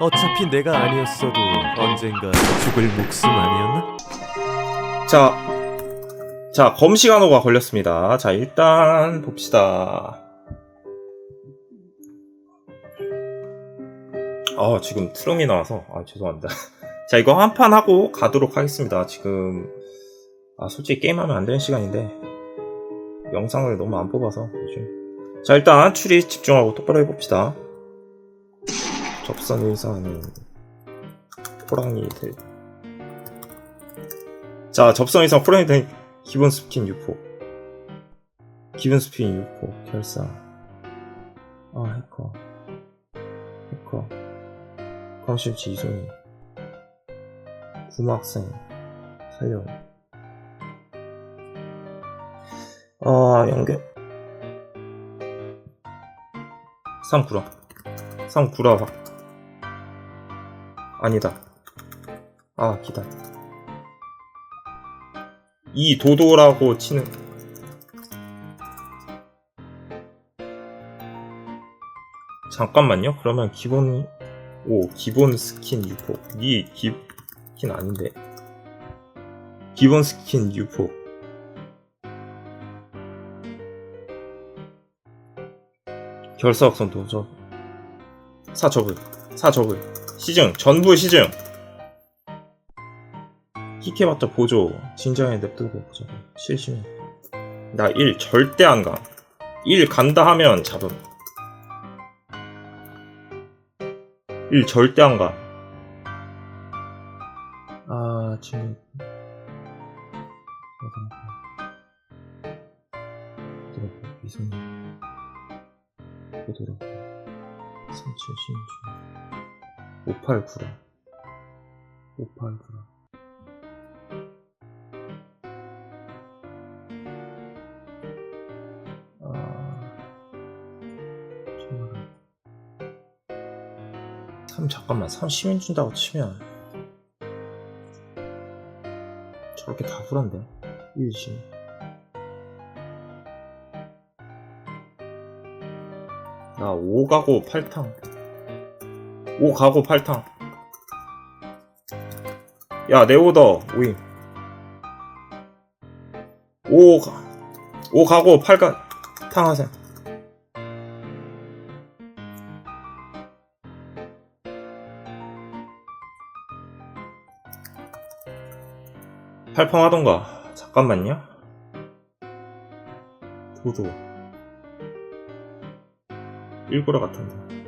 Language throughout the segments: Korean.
어차피 내가 아니었어도 언젠가 죽을 목숨 아니었나? 자, 자, 검시 간호가 걸렸습니다. 자, 일단 봅시다. 아, 지금 트럼이 나와서, 아, 죄송합니다. 자, 이거 한 판 하고 가도록 하겠습니다. 지금, 아, 솔직히 게임하면 안 되는 시간인데, 영상을 너무 안 뽑아서, 요즘. 자, 일단 추리 집중하고 똑바로 해봅시다. 접선 의사는, 호랑이 될 자, 접선 이상 프레임 된 기본 스킨 6호. 기본 스킨 6호. 결사. 아, 해커. 해커. 컨실치 이송이. 구막생. 살려. 아, 연결. 상구라. 상구라 확. 아니다. 아, 기다려. 이 도도라고 치는 잠깐만요. 그러면 기본 오 기본 스킨 유포 이 기, 스킨 아닌데 기본 스킨 유포 결사학선 도저 사저블 사저블 시증 전부 시증 희캐봤자 보조 진정에 냅두고 보자 실심이 나1 절대 안가1 간다 하면 잡음. 1 절대 안가. 아 지금. 들어봐 이승 보도록 37 신주 589라. 589라. 삼 잠깐만. 3 시민 준다고 치면 저렇게 다 불안데 1시 나 5 가고 8탕 5 가고 8탕. 야내 오더. 5임 5 가, 5 가고 8가 탕 하셈 팔펑 하던가. 잠깐만요. 도도 일구라 같은데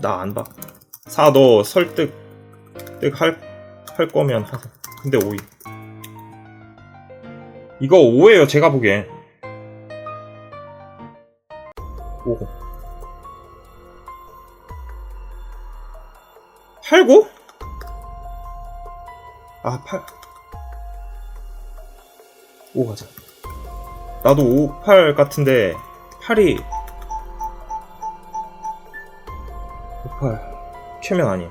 나 안 봐. 사, 너 설득, 득 할, 할 거면 하자. 근데 오이. 이거 5예요, 제가 보기엔. 5. 8고? 아, 8. 5 가자. 나도 5, 8 같은데, 8이 58 최면 아니야.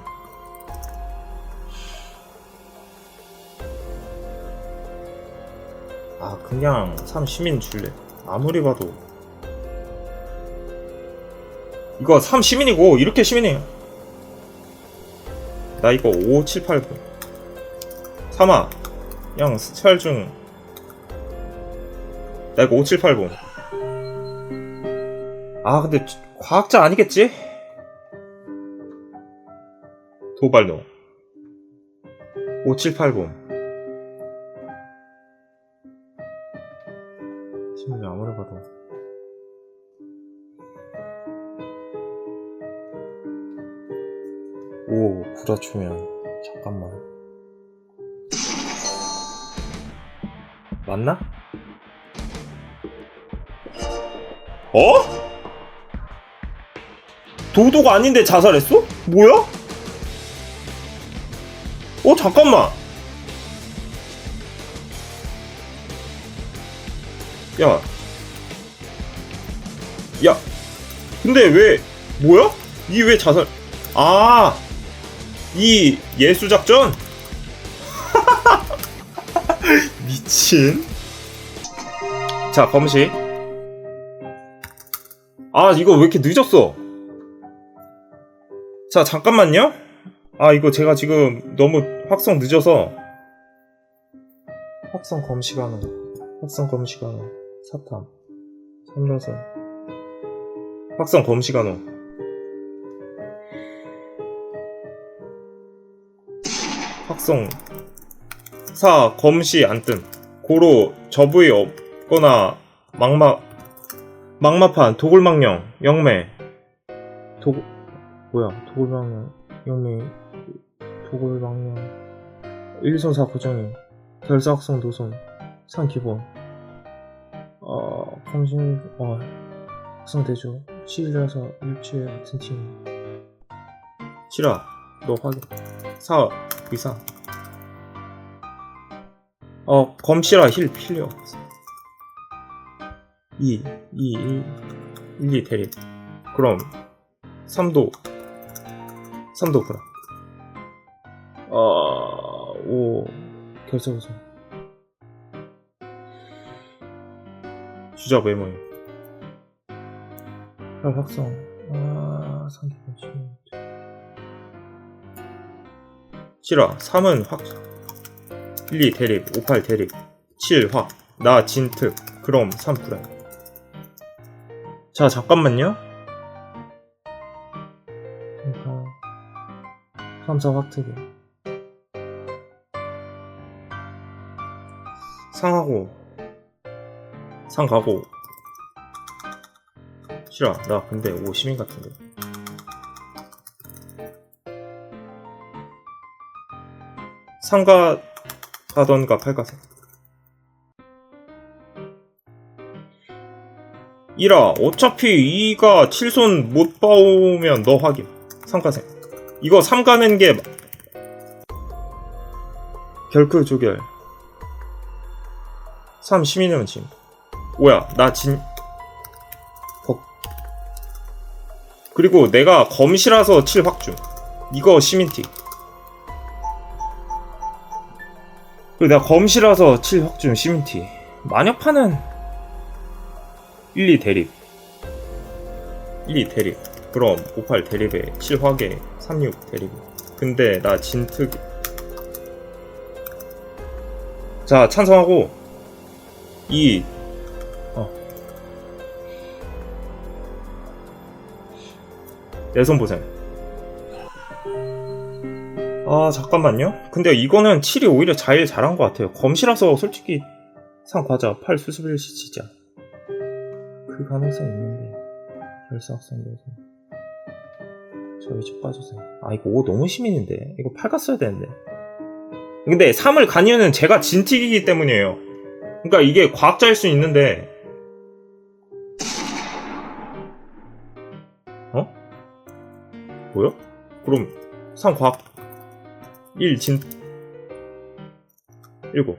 아 그냥 3 시민 줄래. 아무리 봐도. 이거 3 시민이고 이렇게 시민이에요. 나 이거 5, 7, 8 3아 그냥 스찰 중나 이거 5, 7, 8분. 아 근데 과학자 아니겠지? 도발노 5780 지금 아무리 봐도 오 구라추면 잠깐만 맞나? 어? 도도가 아닌데 자살했어? 뭐야? 어 잠깐만 야 야, 근데 왜, 뭐야? 이 왜 자살, 아, 이 예수 작전? 미친. 자, 검시. 아, 이거 왜 이렇게 늦었어? 자, 잠깐만요. 아, 이거 제가 지금 너무 확성 늦어서. 확성 검시간호. 확성 검시간호. 사탐. 삼로선. 확성 검시간호. 확성. 사, 검시 안 뜸. 고로 저부위 없거나 막막 막마판 도굴망령 영매 도 뭐야 도굴망령 영매 도굴망령 일선사 고정이 결사학성 노선 상 기본. 어 검신 어 학성 대조 7이라서 일주일 같은 팀. 실아 너 확인. 사 의상 어 검시라 힐 필요 없어. 2, 2, 1, 1, 2 대립. 그럼 3도 3도 브라. 어, 5 결사우선. 주작 메모에. 8 확성. 아, 3기본 7. 실화 3은 확 1, 2 대립 5, 8 대립 7 확. 나 진특. 그럼 3 브라. 자, 잠깐만요. 3, 4 확트기. 상하고. 상 가고. 싫어. 나 근데 5 시민 같은데. 상가 가던가 팔가세. 1아 어차피 2가 7손 못 봐오면 너 확인 상가생 이거 3 가는 게 결크 조결 3 시민이면 진 5야 나진 벅. 그리고 내가 검시라서 7 확중 이거 시민티 그리고 내가 검시라서 7 확중 시민티 만약판은 1, 2 대립. 1, 2 대립. 그럼 5, 8 대립에 7 화계 3, 6 대립. 근데 나 진특 자 찬성하고 2 어. 내 손 보셈 아 잠깐만요. 근데 이거는 7이 오히려 자일 잘한 것 같아요. 검시라서 솔직히 상 과자 8 수습일 시치자 그 가능성이 있는데 결사학생들에서 저희 집 빠져서 아 이거 5 너무 시민인데? 이거 8 갔어야 되는데. 근데 3을 간 이유는 제가 진틱이기 때문이에요 그러니까 이게 과학자일 수 있는데 어? 뭐야? 그럼 3 과학 1 진... 7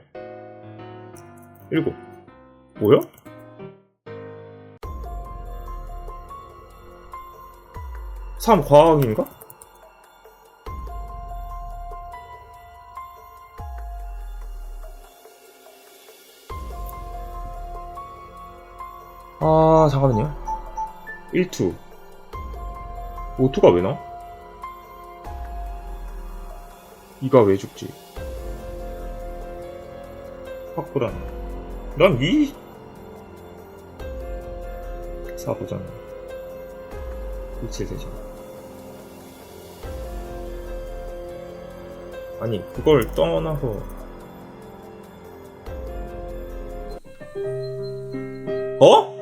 7 뭐야? 삼 과학인가? 아 잠깐만요 1투 5투가 왜 나와? 이가 왜 죽지? 확불안 난 위? 사보잖아 일치되죠 아니 그걸 떠나서 어?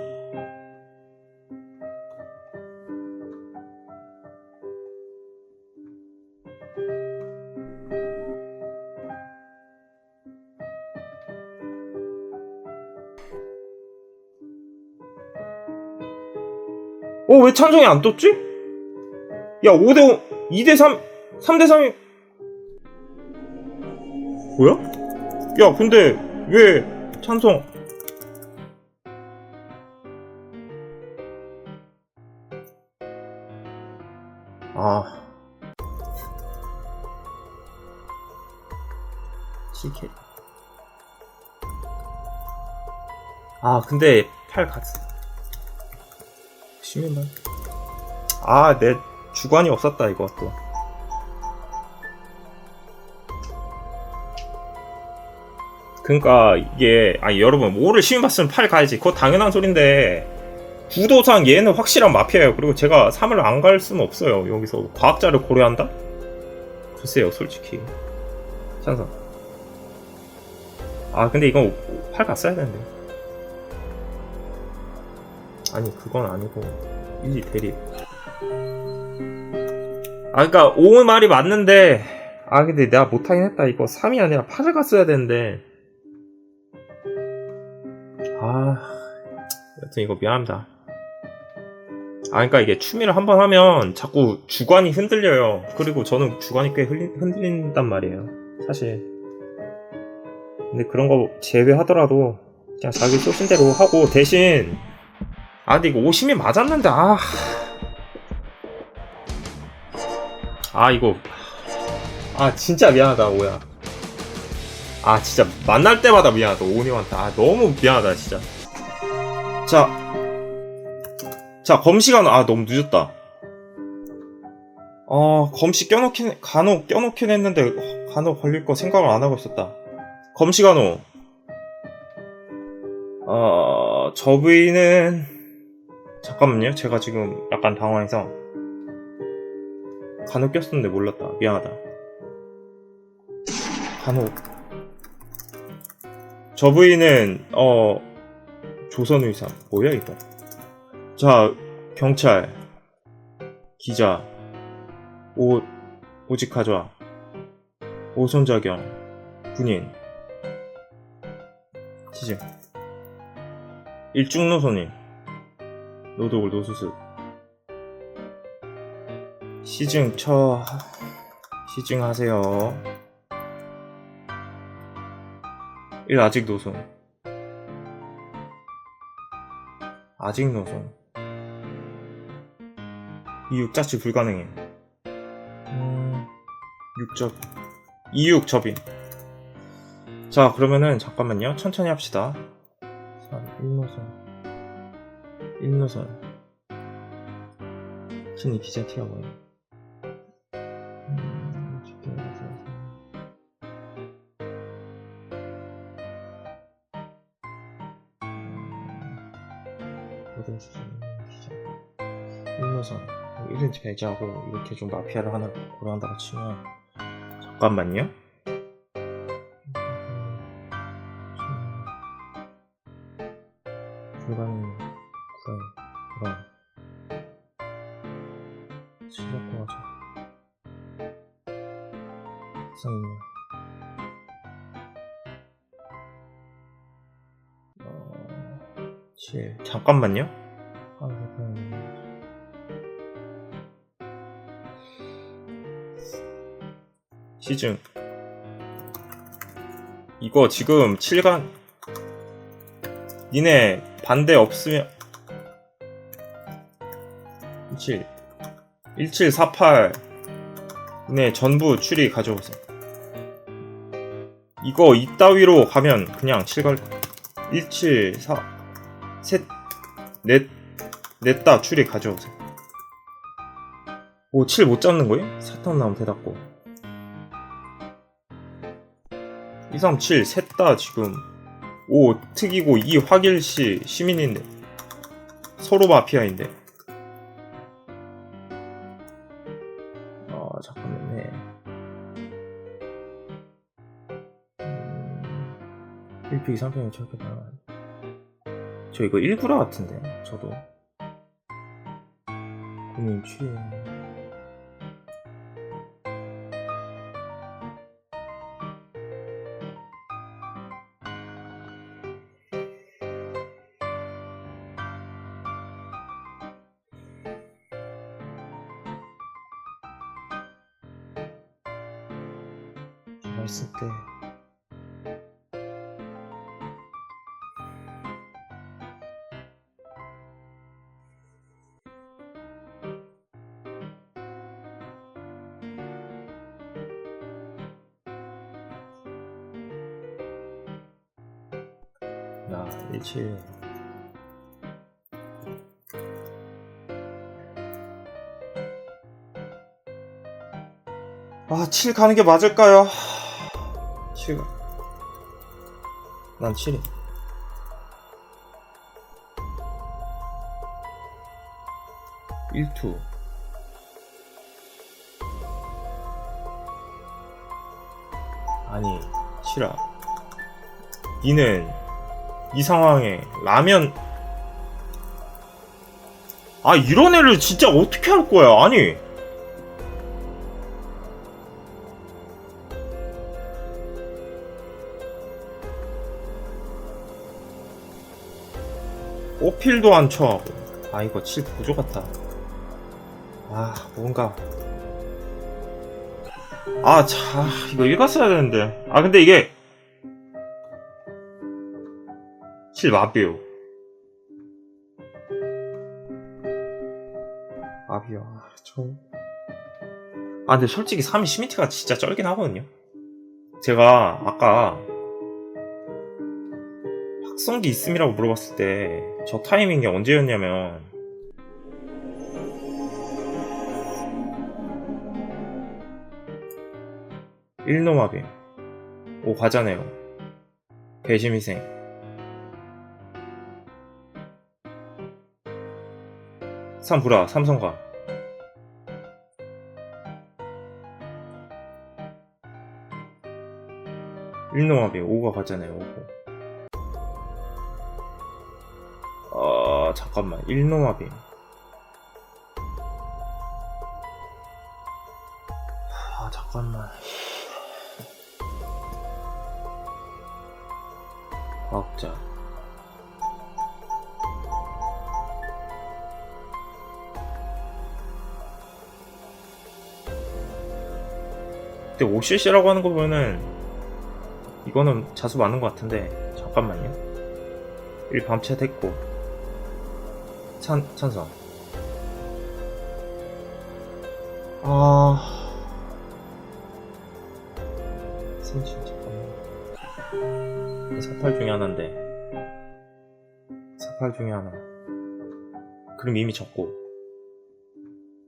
어, 왜 찬성이 안 떴지? 야, 5대 5, 2대 3, 3대 3이. 뭐야? 야, 근데, 왜, 찬성. 아. CK. 아, 근데, 8 갔어. 50일만. 아, 내 주관이 없었다, 이거 또. 그니까, 이게, 아, 여러분, 5를 시민 봤으면 8 가야지. 그거 당연한 소린데, 구도상 얘는 확실한 마피아예요. 그리고 제가 3을 안 갈 수는 없어요. 여기서 과학자를 고려한다? 글쎄요, 솔직히. 찬성. 아, 근데 이건 8 갔어야 되는데. 아니, 그건 아니고. 1, 2 대립. 아, 그니까, 5 말이 맞는데, 아, 근데 내가 못하긴 했다. 이거 3이 아니라 8을 갔어야 되는데. 아, 여튼 이거 미안합니다. 아, 그러니까 이게 추미를 한번 하면 자꾸 주관이 흔들려요. 그리고 저는 주관이 꽤 흔들- 흔들린단 말이에요. 사실. 근데 그런 거 제외하더라도 그냥 자기 쏘신 대로 하고 대신 아 근데 이거 오심이 맞았는데 아. 아 이거 아 진짜 미안하다 오야. 아 진짜 만날 때마다 미안하다 오님한테 아 너무 미안하다 진짜. 자 자, 검시간, 아, 너무 늦었다. 어, 검시 껴놓긴, 간호 껴놓긴 했는데, 간호 걸릴 거 생각을 안 하고 있었다. 검시간호. 어, 저 부위는, 잠깐만요. 제가 지금 약간 당황해서. 간호 꼈었는데 몰랐다. 미안하다. 간호. 저 부위는, 어, 조선의사. 뭐야, 이거? 자, 경찰, 기자, 오, 오직하좌, 오손자경, 군인, 시증, 일중노선인, 노도울 노수습, 시증 처, 시증하세요. 일 아직 노선, 아직 노선. 이육 자치 불가능해. 음, 6접. 2육 접인. 자, 그러면은, 잠깐만요. 천천히 합시다. 1노선. 1노선. 신이 기자 튀어보여. 음, 집결해서. 모든 수준 기자. 1노선. 1인치 배제하고 이렇게 좀 마피아를 하나 고려한다고 치면 잠깐만요 7 잠깐만요. 아, 잠깐만요. 시즌. 이거 지금 7간 니네 반대 없으면 17 1748 니네 전부 추리 가져오세요. 이거 이따위로 가면 그냥 7갈 174 셋 넷 넷다 추리 가져오세요. 오, 7 못 잡는 거예요? 사탄 나오면 대답고. 2, 3, 7, 셋 다 지금. 5 특이고 2 확일시 시민인데. 서로 마피아인데. 아 잠깐만요. 음, 1픽 3픽이 저렇게 나와 저 이거 1구라 같은데 저도. 국민 취해. 있을 때 야, 일치. 아, 7 가는 게 맞을까요? 7. 난 7이. 일투 아니, 싫어. 니는 이 상황에 라면. 아 이런 애를 진짜 어떻게 할 거야? 아니. 오필도 안 쳐하고. 아 이거 칠 부조 같다. 아 뭔가. 아자 이거 읽었어야 되는데. 아 근데 이게 칠 마비오. 마비오 아, 저... 아 근데 솔직히 3위 시미티가 진짜 쩔긴 하거든요. 제가 아까 확성기 있음이라고 물어봤을 때 저 타이밍이 언제였냐면 일노마빔 오. 가자네요. 배심희생 삼부라 삼성가 일노마빔 오가 가자네요 오고 어, 잠깐만. 일노마빔. 아, 잠깐만. 과학자. 근데 OCC라고 하는 거 보면은 이거는 자수 맞는 것 같은데 잠깐만요. 1 밤채 됐고 찬, 찬성. 아. 센치, 잠깐만. 48 중에 하나인데. 48 중에 하나. 그럼 이미 적고.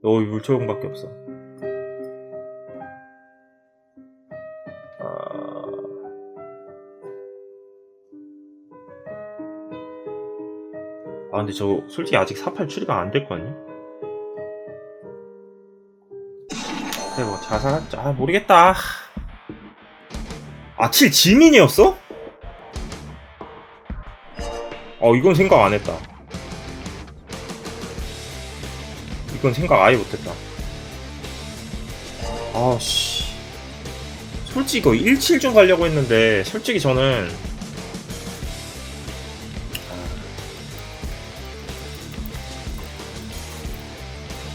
너 물초용밖에 없어. 아 근데 저 솔직히 아직 48 추리가 안 됐거든요? 그래 뭐 자살했죠 아 모르겠다. 아7 지민이었어? 어 이건 생각 안 했다. 이건 생각 아예 못했다. 아씨. 솔직히 이거 17좀 가려고 했는데 솔직히 저는